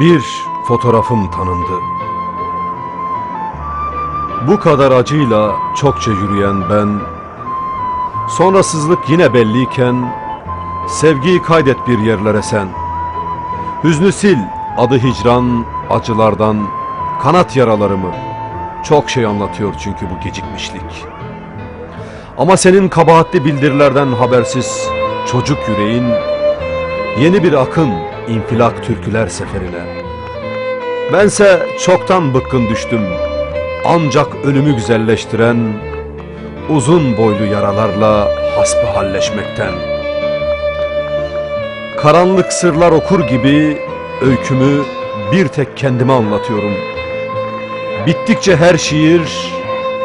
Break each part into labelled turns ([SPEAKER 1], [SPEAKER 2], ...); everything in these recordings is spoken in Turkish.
[SPEAKER 1] Bir fotoğrafım tanındı. Bu kadar acıyla çokça yürüyen ben, sonrasızlık yine belliyken, sevgiyi kaydet bir yerlere sen. Hüznü sil, adı hicran, acılardan, kanat yaralarımı. Çok şey anlatıyor çünkü bu gecikmişlik. Ama senin kabahatli bildirilerden habersiz çocuk yüreğin, yeni bir akın infilak türküler seferine. Bense çoktan bıkkın düştüm. Ancak ölümü güzelleştiren uzun boylu yaralarla hasbihalleşmekten. Karanlık sırlar okur gibi öykümü bir tek kendime anlatıyorum. Bittikçe her şiir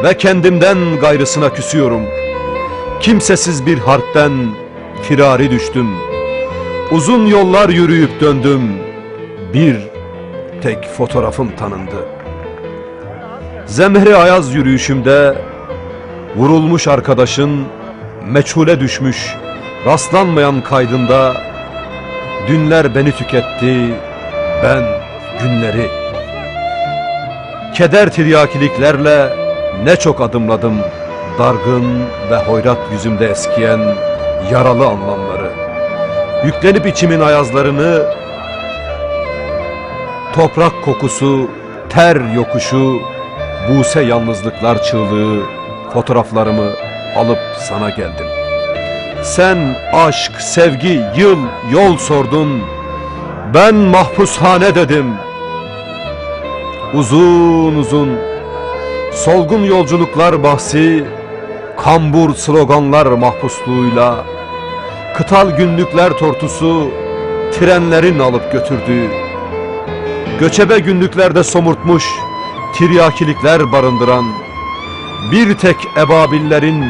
[SPEAKER 1] ve kendimden gayrısına küsüyorum. Kimsesiz bir harpten firari düştüm. Uzun yollar yürüyüp döndüm. Bir tek fotoğrafım tanındı. Zemheri ayaz yürüyüşümde vurulmuş arkadaşın meçhule düşmüş rastlanmayan kaydında dünler beni tüketti ben günleri keder tiryakiliklerle ne çok adımladım dargın ve hoyrat yüzümde eskiyen yaralı anlamları yüklenip içimin ayazlarını toprak kokusu ter yokuşu buse yalnızlıklar çığlığı fotoğraflarımı alıp sana geldim. Sen aşk, sevgi, yıl, yol sordun. Ben mahpushane dedim. Uzun uzun solgun yolculuklar bahsi, kambur sloganlar mahpusluğuyla, kıtal günlükler tortusu trenlerin alıp götürdüğü, göçebe günlüklerde somurtmuş tiryakilikler barındıran, bir tek ebabillerin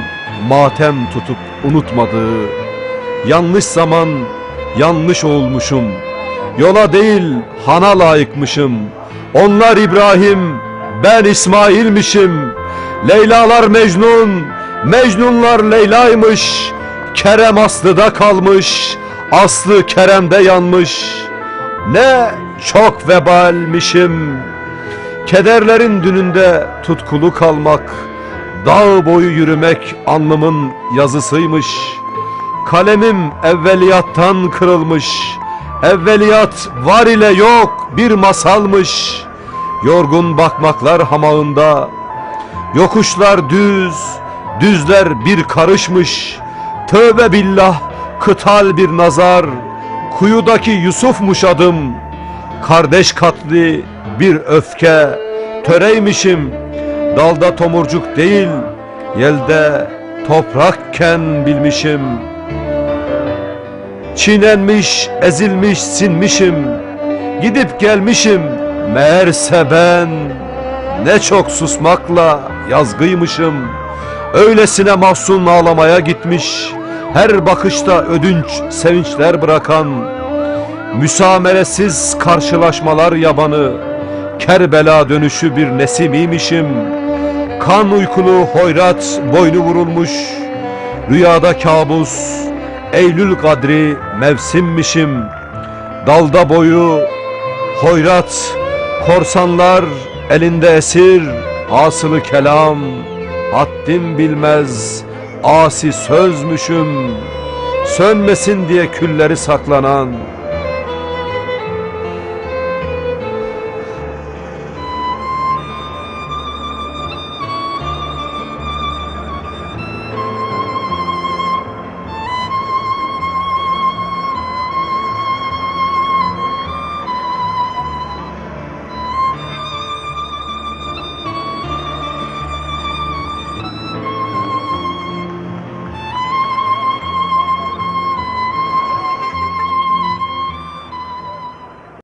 [SPEAKER 1] matem tutup unutmadığı, yanlış zaman yanlış olmuşum, yola değil hana layıkmışım, onlar İbrahim, ben İsmail'mişim, Leylalar Mecnun, Mecnunlar Leyla'ymış, Kerem Aslı'da kalmış, Aslı Kerem'de yanmış, ne çok vebalmişim, Kederlerin dününde tutkulu kalmak, dağ boyu yürümek alnımın yazısıymış. Kalemim evveliyattan kırılmış, evveliyat var ile yok bir masalmış. Yorgun bakmaklar hamağında, yokuşlar düz, düzler bir karışmış. Tövbe billah, kıtal bir nazar, kuyudaki Yusuf'muş adım. Kardeş katli bir öfke, töreymişim. Dalda tomurcuk değil, yelde toprakken bilmişim. Çiğnenmiş, ezilmiş, sinmişim. Gidip gelmişim, meğerse ben ne çok susmakla yazgıymışım. Öylesine mahzun ağlamaya gitmiş, her bakışta ödünç sevinçler bırakan, müsameresiz karşılaşmalar yabanı, Kerbela dönüşü bir nesimiymişim. Kan uykulu hoyrat boynu vurulmuş. Rüyada kabus, Eylül kadri mevsimmişim. Dalda boyu hoyrat, korsanlar elinde esir. Hasılı kelam, haddim bilmez, asi sözmüşüm. Sönmesin diye külleri saklanan